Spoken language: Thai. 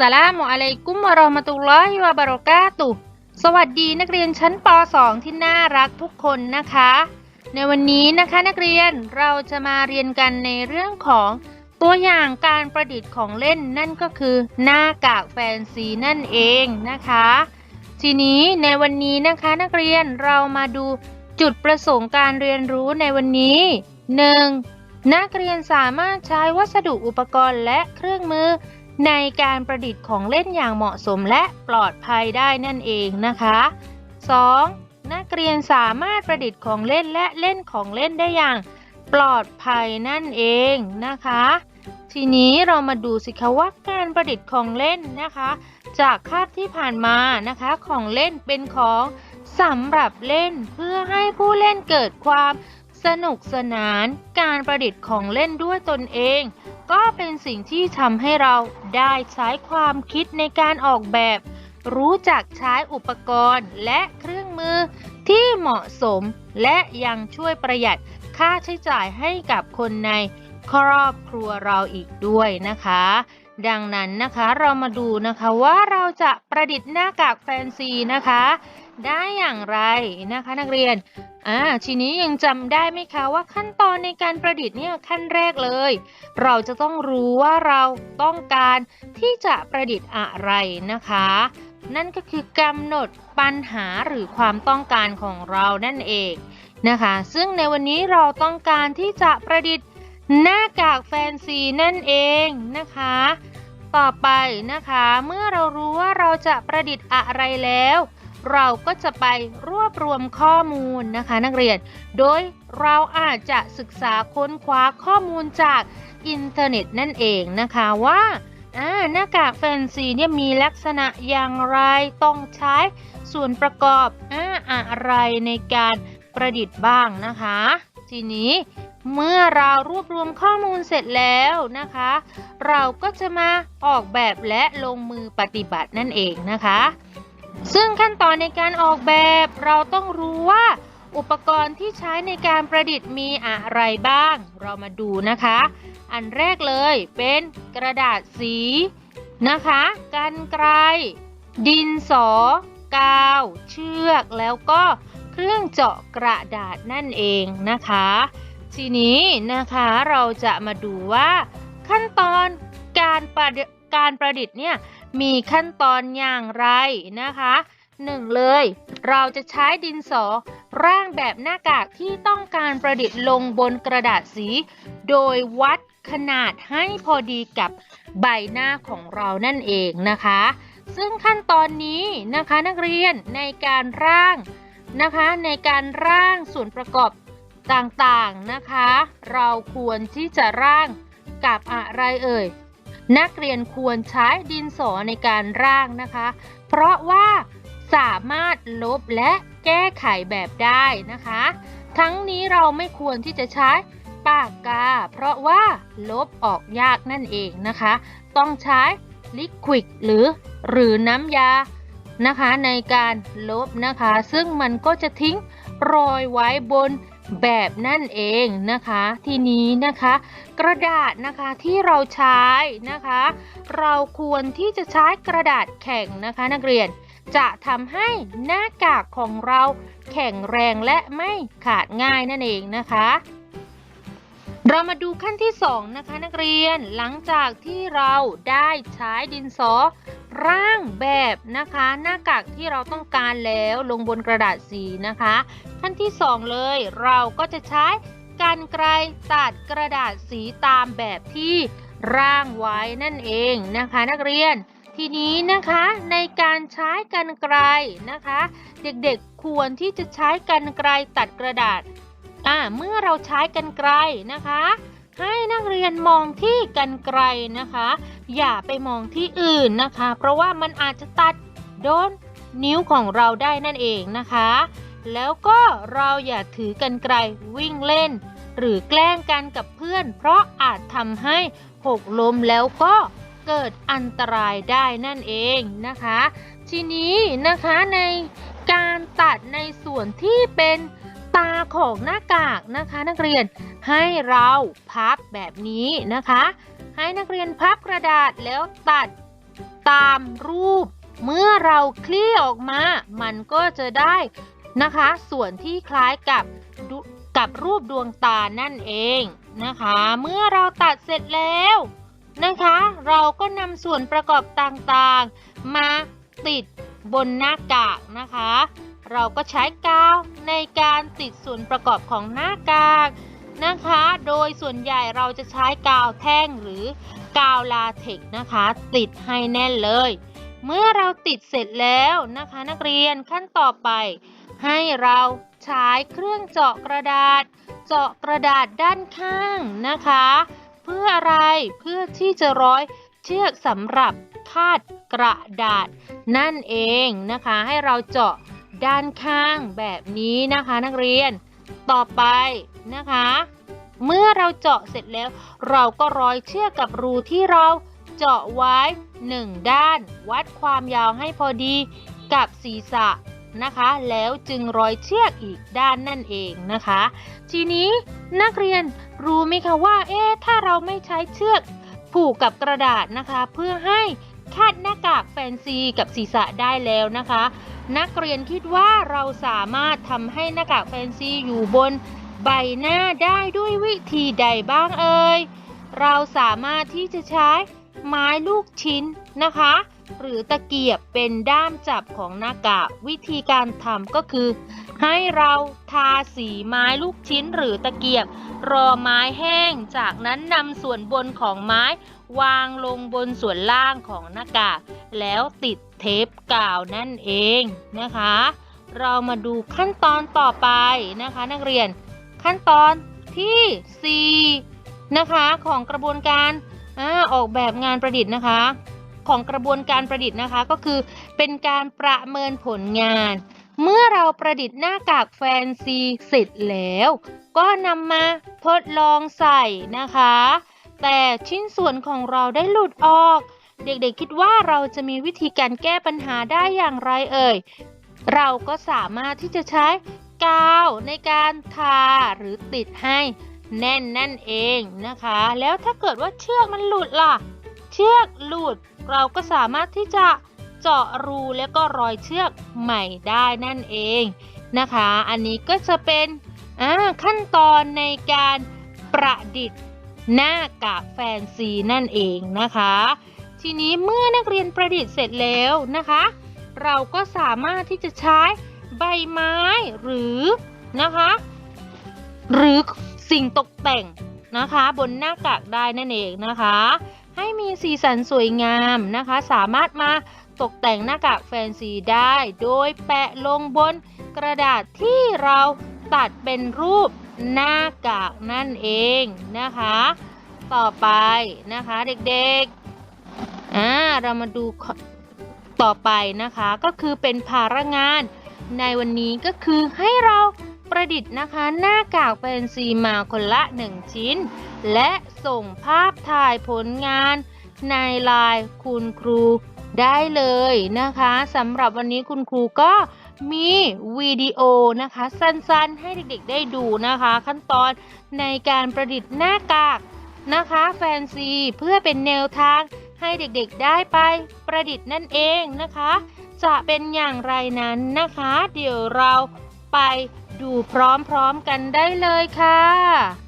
สลามุอะลัยกุมวะราะห์มะตุลลอฮิวะบะเราะกาตุสวัสดีนักเรียนชั้นป .2 ที่น่ารักทุกคนนะคะ ในวันนี้นะคะนักเรียนเราจะมาเรียนกันในเรื่องของตัวอย่างการประดิษฐ์ของเล่นนั่นก็คือหน้ากากแฟนซีนั่นเองนะคะ ทีนี้ในวันนี้นะคะนักเรียนเรามาดูจุดประสงค์การเรียนรู้ในวันนี้ 1. นักเรียนสามารถใช้วัสดุอุปกรณ์และเครื่องมือ ในการประดิษฐ์ของเล่นอย่างเหมาะสมและปลอดภัยได้นั่นเองนะคะ 2. นักเรียนสามารถประดิษฐ์ของเล่นและเล่นของเล่นได้อย่างปลอดภัยนั่นเองนะคะ ทีนี้เรามาดูสิคะว่าการประดิษฐ์ของเล่นนะคะ จากคาบที่ผ่านมานะคะของเล่นเป็นของสำหรับเล่นเพื่อให้ผู้เล่นเกิดความ สนุกสนานการประดิษฐ์ของเล่นด้วยตนเอง ก็เป็นสิ่งที่ทำให้เราได้ใช้ความคิดในการออกแบบ รู้จักใช้อุปกรณ์และเครื่องมือที่เหมาะสม และยังช่วยประหยัดค่าใช้จ่ายให้กับคนในครอบครัวเราอีกด้วยนะคะ ดังนั้นนะคะเรามาดูนะคะว่าเราจะประดิษฐ์หน้ากากแฟนซีนะคะ ได้อย่างไรนะคะนักเรียนอ่าทีนี้ยังจำได้ไหมคะว่าขั้นตอนในการประดิษฐ์เนี่ยขั้นแรกเลย เราจะต้องรู้ว่าเราต้องการที่จะประดิษฐ์อะไรนะคะ นั่นก็คือกำหนดปัญหาหรือความต้องการของเรานั่นเองนะคะ ซึ่งในวันนี้เราต้องการที่จะประดิษฐ์ หน้ากากแฟนซีนั่นเองนะคะ ต่อไปนะคะ เมื่อเรารู้ว่าเราจะประดิษฐ์อะไรแล้ว เราก็จะไปรวบรวมข้อมูลนะคะ นักเรียน โดยเราอาจจะศึกษาค้นคว้าข้อมูลจากอินเทอร์เน็ตนั่นเองนะคะว่าหน้ากากแฟนซีเนี่ยมีลักษณะอย่างไรต้องใช้ส่วนประกอบออะไรในการประดิษฐ์บ้างนะคะ ทีนี้ เมื่อเรารวบรวมข้อมูลเสร็จแล้วนะคะ เราก็จะมาออกแบบและลงมือปฏิบัตินั่นเองนะคะ ซึ่งขั้นตอนในการออกแบบเราต้องรู้ว่าอุปกรณ์ที่ใช้ในการประดิษฐ์มีอะไรบ้าง เรามาดูนะคะ อันแรกเลยเป็นกระดาษสีนะคะกันไกรดินสอ กาว เชือก แล้วก็เครื่องเจาะกระดาษนั่นเองนะคะ ทีนี้นะคะเราจะมาดูว่าขั้นตอนการประการประดิษฐ์เนี่ยมีขั้นตอนอย่างไรนะคะหนึ่งเลย เราจะใช้ดินสอร่างแบบหน้ากากที่ต้องการประดิษฐ์ลงบนกระดาษสี โดยวัดขนาดให้พอดีกับใบหน้าของเรานั่นเองนะคะ ซึ่งขั้นตอนนี้นะคะนักเรียนในการร่างนะคะในการร่างส่วนประกอบ ต่างๆนะคะ เราควรที่จะร่างกับอะไรเอ่ย นักเรียนควรใช้ดินสอในการร่างนะคะ เพราะว่าสามารถลบและแก้ไขแบบได้นะคะ ทั้งนี้เราไม่ควรที่จะใช้ปากกา เพราะว่าลบออกยากนั่นเองนะคะ ต้องใช้ลิควิดหรือหรือน้ำยานะคะในการลบนะคะ ซึ่งมันก็จะทิ้งรอยไว้บน แบบนั่นเองนะคะ ทีนี้นะคะ กระดาษนะคะที่เราใช้นะคะ เราควรที่จะใช้กระดาษแข็งนะคะ นักเรียนจะทำให้หน้ากากของเราแข็งแรงและไม่ขาดง่ายนั่นเองนะคะ เรามาดูขั้นที่ 2 นะคะนักเรียนหลังจากที่เราได้ใช้ดินสอ ร่างแบบนะคะ หน้ากากที่เราต้องการแล้วลงบนกระดาษสีนะคะ ขั้นที่ 2 เลยเราก็จะใช้กันไกรตัดกระดาษสีตามแบบที่ร่างไว้นั่นเองนะคะ นักเรียน ทีนี้นะคะในการใช้กันไกรนะคะ เด็กๆควรที่จะใช้กันไกรตัดกระดาษอ่าเมื่อเราใช้กันไกรนะคะ ให้นักเรียนมองที่กันไกลนะคะ อย่าไปมองที่อื่นนะคะ เพราะว่ามันอาจจะตัดโดนนิ้วของเราได้นั่นเองนะคะ แล้วก็เราอย่าถือกันไกลวิ่งเล่น หรือแกล้งกันกับเพื่อน เพราะอาจทำให้หกล้มแล้วก็เกิดอันตรายได้นั่นเองนะคะ ทีนี้นะคะในการตัดในส่วนที่เป็น ตาของหน้ากากนะคะนักเรียนให้เราพับแบบนี้นะคะ ให้นักเรียนพับกระดาษแล้วตัดตามรูป เมื่อเราคลี่ออกมา มันก็จะได้นะคะ ส่วนที่คล้ายกับกับรูปดวงตานั่นเองนะคะ เมื่อเราตัดเสร็จแล้วนะคะ เราก็นำส่วนประกอบต่างๆ มาติดบนหน้ากากนะคะ เราก็ใช้กาวในการติดส่วนประกอบของหน้ากากนะคะ โดยส่วนใหญ่เราจะใช้กาวแท่งหรือกาวลาเทกนะคะ ติดให้แน่นเลย เมื่อเราติดเสร็จแล้วนะคะ นักเรียนขั้นต่อไป ให้เราใช้เครื่องเจาะกระดาษ เจาะกระดาษด้านข้างนะคะ เพื่ออะไรเพื่อที่จะร้อยเชือกสำหรับคาดกระดาษนั่นเองนะคะ ให้เราเจาะ ด้านข้างแบบนี้นะคะนักเรียน ต่อไปนะคะ เมื่อเราเจาะเสร็จแล้ว เราก็ร้อยเชือกกับรูที่เราเจาะไว้หนึ่งด้าน วัดความยาวให้พอดีกับศีรษะนะคะ แล้วจึงร้อยเชือกอีกด้านนั่นเองนะคะ ทีนี้นักเรียนรู้ไหมคะว่า เอ๊ะถ้าเราไม่ใช้เชือกผูกกับกระดาษนะคะ เพื่อให้ คาดหน้ากากแฟนซีกับศีรษะได้แล้วนะคะ นักเรียนคิดว่าเราสามารถทำให้หน้ากากแฟนซีอยู่บนใบหน้าได้ด้วยวิธีใดบ้างเอ่ยเราสามารถที่จะใช้ไม้ลูกชิ้นนะคะ หรือตะเกียบเป็นด้ามจับของหน้ากากวิธีการทำก็คือ ให้เราทาสีไม้ลูกชิ้นหรือตะเกียบ รอไม้แห้ง จากนั้นนำส่วนบนของไม้ วางลงบนส่วนล่างของหน้ากากแล้วติดเทปกาวนั่นเองนะคะ เรามาดูขั้นตอนต่อไปนะคะ นักเรียนขั้นตอนที่4นะคะของกระบวนการอออกแบบงานประดิษฐ์นะคะ ของกระบวนการประดิษฐ์นะคะก็คือเป็นการประเมินผลงาน เมื่อเราประดิษฐ์หน้ากากแฟนซีเสร็จแล้ว ก็นำมาทดลองใส่นะคะ แต่ชิ้นส่วนของเราได้หลุดออก เด็กๆคิดว่าเราจะมีวิธีการแก้ปัญหาได้อย่างไรเอ่ย เราก็สามารถที่จะใช้กาวในการทาหรือติดให้แน่นนั่นเองนะคะ แล้วถ้าเกิดว่าเชือกมันหลุดล่ะ เชือกหลุดเราก็สามารถที่จะเจาะรูแล้วก็รอยเชือกใหม่ได้นั่นเองนะคะ อันนี้ก็จะเป็นขั้นตอนในการประดิษฐ์ หน้ากากแฟนซีนั่นเองนะคะ ทีนี้เมื่อนักเรียนประดิษฐ์เสร็จแล้วนะคะ เราก็สามารถที่จะใช้ใบไม้หรือนะคะ หรือสิ่งตกแต่งนะคะ บนหน้ากากได้นั่นเองนะคะ ให้มีสีสันสวยงามนะคะ สามารถมาตกแต่งหน้ากากแฟนซีได้ โดยแปะลงบนกระดาษที่เราตัดเป็นรูป หน้ากากนั่นเองนะคะ ต่อไปนะคะเด็กๆอ่าเรามาดูต่อไปนะคะก็คือเป็นภาระงาน ในวันนี้ก็คือให้เราประดิษฐ์นะคะหน้ากากแฟนซีมาคนละ 1 ชิ้น และส่งภาพถ่ายผลงานในไลน์คุณครูได้เลยนะคะสำหรับวันนี้คุณครูก็ มีวิดีโอนะคะ สั้นๆ ให้เด็กๆได้ดูนะคะ ขั้นตอนในการประดิษฐ์หน้ากากนะคะ แฟนซีเพื่อเป็นแนวทางให้เด็กๆได้ไปประดิษฐ์นั่นเองนะคะ จะเป็นอย่างไรนั้นนะคะ เดี๋ยวเราไปดูพร้อมๆกันได้เลยค่ะ